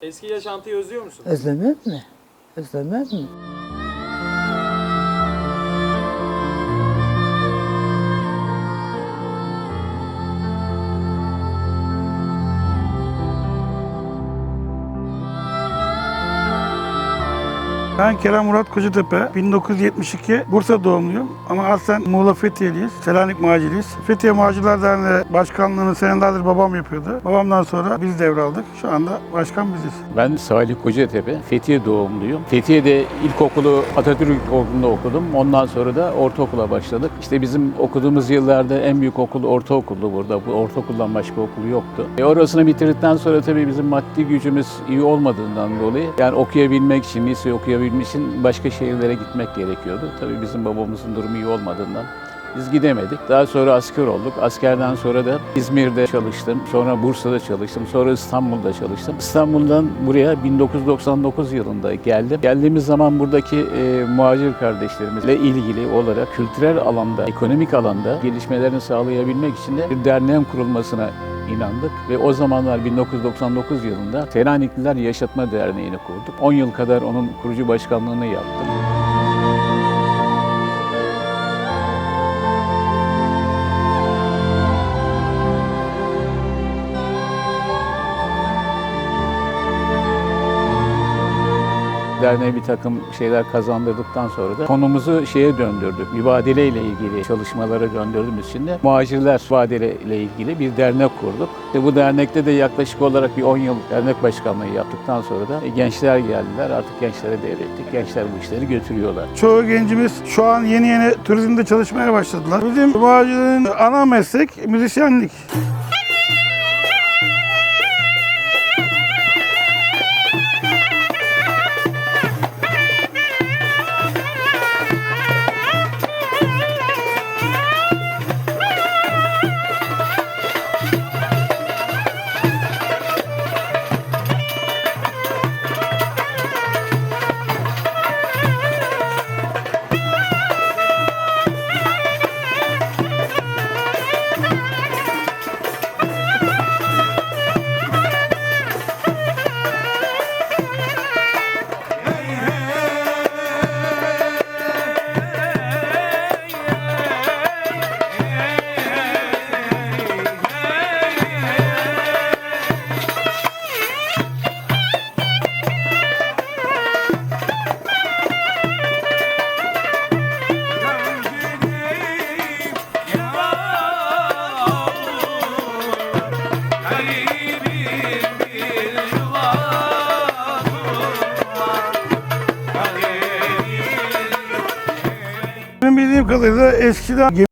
Eski yaşantıyı özlüyor musun? Özlemez mi? Özlemez mi? Ben Kerem Murat Kocatepe. 1972 Bursa doğumluyum ama aslen Muğla Fethiye'liyiz. Selanik Maciliyiz. Fethiye Maciler Derneği Başkanlığı'nı senelerdir babam yapıyordu. Babamdan sonra biz devraldık. Şu anda başkan biziz. Ben Salih Kocatepe, Fethiye doğumluyum. Fethiye'de ilkokulu Atatürk İlkokulu'nda okudum. Ondan sonra da ortaokula başladık. İşte bizim okuduğumuz yıllarda en büyük okul ortaokuldu burada. Bu ortaokuldan başka okul yoktu. E orasını bitirdikten sonra tabii bizim maddi gücümüz iyi olmadığından dolayı yani okuyabilmek için, lise okuyabilmek için başka şehirlere gitmek gerekiyordu. Tabii bizim babamızın durumu iyi olmadığından biz gidemedik. Daha sonra asker olduk. Askerden sonra da İzmir'de çalıştım. Sonra Bursa'da çalıştım. Sonra İstanbul'da çalıştım. İstanbul'dan buraya 1999 yılında geldim. Geldiğimiz zaman buradaki e, muhacir kardeşlerimizle ilgili olarak kültürel alanda, ekonomik alanda gelişmelerini sağlayabilmek için de bir derneğin kurulmasına inandık ve o zamanlar 1999 yılında Selanikliler Yaşatma Derneği'ni kurduk. 10 yıl kadar onun kurucu başkanlığını yaptım. Derneğe bir takım şeyler kazandırdıktan sonra da konumuzu şeye döndürdük. Mübadele ile ilgili çalışmalara döndürdüğümüz için de muhacirler mübadele ile ilgili bir dernek kurduk. Ve bu dernekte de yaklaşık olarak bir 10 yıl dernek başkanlığı yaptıktan sonra da gençler geldiler. Artık gençlere devrettik. Gençler bu işleri götürüyorlar. Çoğu gencimiz şu an yeni yeni turizmde çalışmaya başladılar. Bizim macilerin ana meslek müzisyenlik. Bildiğim kadarıyla eskiden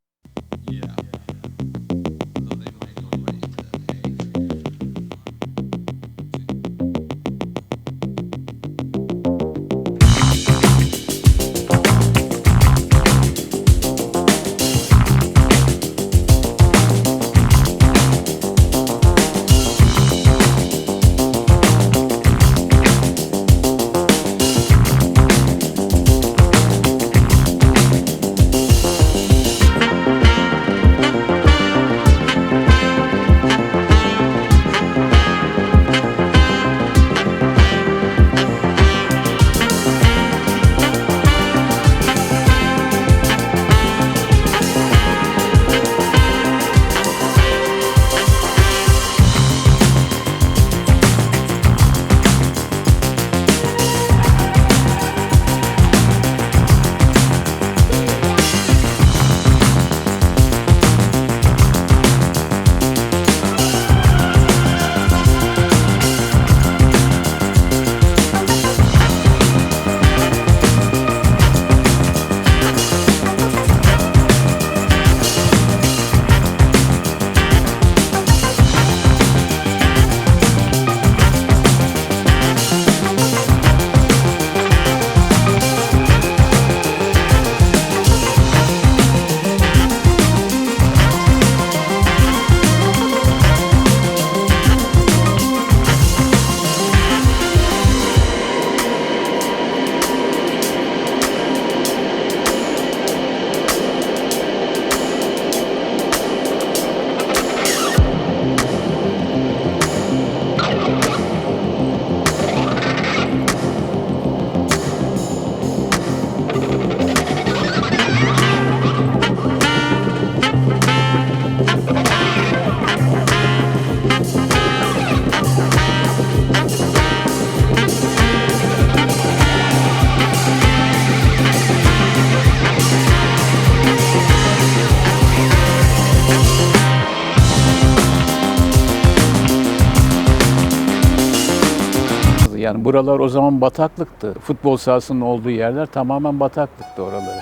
buralar o zaman bataklıktı. Futbol sahasının olduğu yerler tamamen bataklıktı oraları.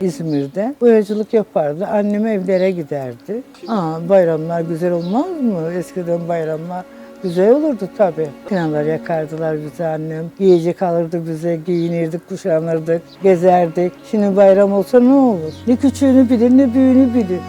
İzmir'de boyacılık yapardı. Annem evlere giderdi. Aa, bayramlar güzel olmaz mı? Eskiden bayramlar güzel olurdu tabii. Kınalar yakardılar bize annem. Yiyecek alırdı bize, giyinirdik, kuşanırdık, gezerdik. Şimdi bayram olsa ne olur? Ne küçüğünü bilir, ne büyüğünü bilir.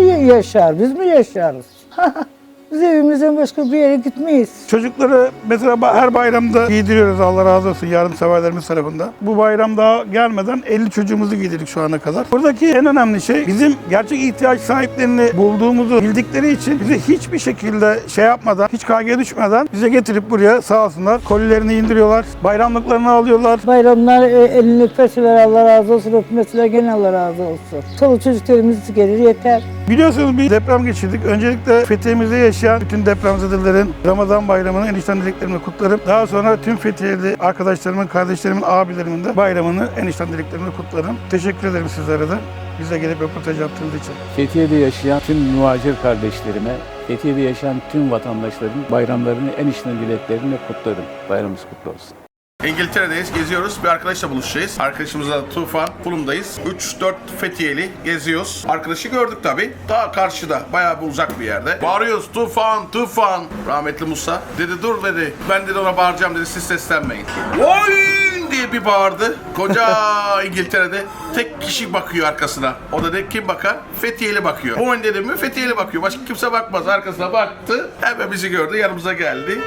Ya- yaşar, biz mi yaşarız? biz evimizden başka bir yere gitmeyiz. Çocukları mesela her bayramda giydiriyoruz Allah razı olsun yardımseverlerimiz tarafından. Bu bayram daha gelmeden 50 çocuğumuzu giydirdik şu ana kadar. Buradaki en önemli şey bizim gerçek ihtiyaç sahiplerini bulduğumuzu bildikleri için bize hiçbir şekilde şey yapmadan, hiç kaygıya düşmeden bize getirip buraya sağ olsunlar kolilerini indiriyorlar, bayramlıklarını alıyorlar. Bayramlar e, elini öpeseler Allah razı olsun, öpmeseler gene Allah razı olsun. Çoluk çocuklarımız gelir yeter. Biliyorsunuz bir deprem geçirdik. Öncelikle Fethiye'mizde yaşayan bütün depremzedelerin Ramazan bayramını enişten dileklerimle kutlarım. Daha sonra tüm Fethiye'li arkadaşlarımın, kardeşlerimin, abilerimin de bayramını enişten dileklerimle kutlarım. Teşekkür ederim sizlere de. Bize gelip röportaj yaptığınız için. Fethiye'de yaşayan tüm muhacir kardeşlerime, Fethiye'de yaşayan tüm vatandaşların bayramlarını en içten dileklerimle kutlarım. Bayramımız kutlu olsun. İngiltere'deyiz, geziyoruz. Bir arkadaşla buluşacağız. Arkadaşımızla Tufan, Fulum'dayız. 3-4 Fethiyeli geziyoruz. Arkadaşı gördük tabii. Daha karşıda, bayağı bir uzak bir yerde. Bağırıyoruz, Tufan, Tufan. Rahmetli Musa. Dedi dur dedi. Ben dedi ona bağıracağım dedi, siz seslenmeyin. Oy diye bir bağırdı. Koca İngiltere'de tek kişi bakıyor arkasına. O da dedi kim bakar? Fethiyeli bakıyor. Oy dedi mi? Fethiyeli bakıyor. Başka kimse bakmaz. Arkasına baktı. Hemen bizi gördü, yanımıza geldi.